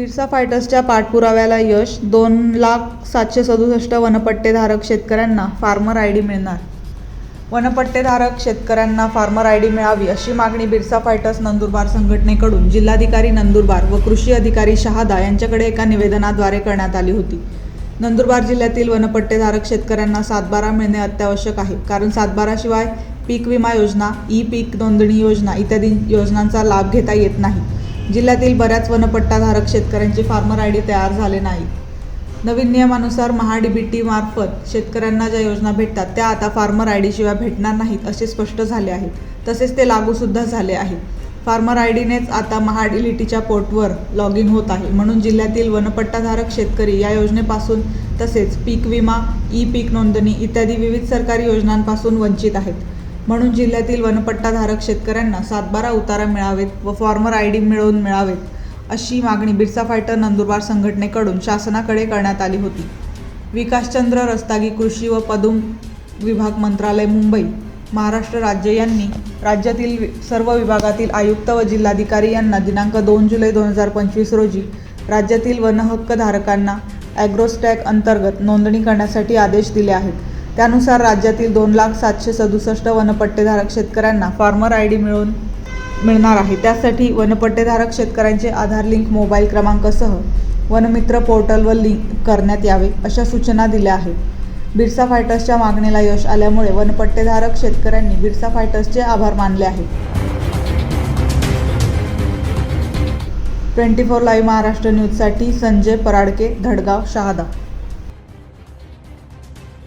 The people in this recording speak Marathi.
बिरसा फायटर्सच्या पाठपुराव्याला यश दोन लाख सातशे सदुसष्ट वनपट्टेधारक शेतकऱ्यांना फार्मर आय डी मिळणार. वनपट्टेधारक शेतकऱ्यांना फार्मर आय डी मिळावी अशी मागणी बिरसा फायटर्स नंदुरबार संघटनेकडून जिल्हाधिकारी नंदुरबार व कृषी अधिकारी शहादा यांच्याकडे एका निवेदनाद्वारे करण्यात आली होती. नंदुरबार जिल्ह्यातील वनपट्टेधारक शेतकऱ्यांना सातबारा मिळणे अत्यावश्यक आहे. कारण सातबाराशिवाय पीक विमा योजना ई पीक नोंदणी योजना इत्यादी योजनांचा लाभ घेता येत नाही. जिल्ह्यातील बऱ्याच वनपट्टाधारक शेतकऱ्यांचे फार्मर आय डी तयार झाले नाही नवीन नियमानुसार महाडीबीटी मार्फत शेतकऱ्यांना ज्या योजना भेटतात त्या आता फार्मर आय डी शिवाय भेटणार नाहीत असे स्पष्ट झाले आहे तसेच ते लागूसुद्धा झाले आहे फार्मर आय डीनेच आता महाडिलिटीच्या पोर्टवर लॉग इन होत आहे. म्हणून जिल्ह्यातील वनपट्टाधारक शेतकरी या योजनेपासून तसेच पीक विमा ई पीक नोंदणी इत्यादी विविध सरकारी योजनांपासून वंचित आहेत. म्हणून जिल्ह्यातील वनपट्टाधारक शेतकऱ्यांना सातबारा उतारा मिळावेत व फॉर्मर आय डी मिळवून मिळावेत अशी मागणी बिरसा फायटर नंदुरबार संघटनेकडून शासनाकडे करण्यात आली होती. विकासचंद्र रस्तागी कृषी व पदुम विभाग मंत्रालय मुंबई महाराष्ट्र राज्य यांनी राज्यातील वि- सर्व विभागातील आयुक्त व जिल्हाधिकारी यांना दिनांक दोन जुलै दोन हजार पंचवीस रोजी राज्यातील वनहक्कधारकांना ॲग्रोस्टॅग अंतर्गत नोंदणी करण्यासाठी आदेश दिले आहेत. त्यानुसार राज्यातील दोन लाख सातशे सदुसष्ट वनपट्टेधारक शेतकऱ्यांना फार्मर आय डी मिळून मिळणार आहे. त्यासाठी वनपट्टेधारक शेतकऱ्यांचे आधार लिंक मोबाईल क्रमांकासह वनमित्र पोर्टलवर लिंक करण्यात यावे अशा सूचना दिल्या आहेत. बिरसा फायटर्सच्या मागणीला यश आल्यामुळे वनपट्टेधारक शेतकऱ्यांनी बिरसा फायटर्सचे आभार मानले आहेत. ट्वेंटी फोर लाईव्ह महाराष्ट्र न्यूजसाठी संजय पराडके धडगाव शहादा.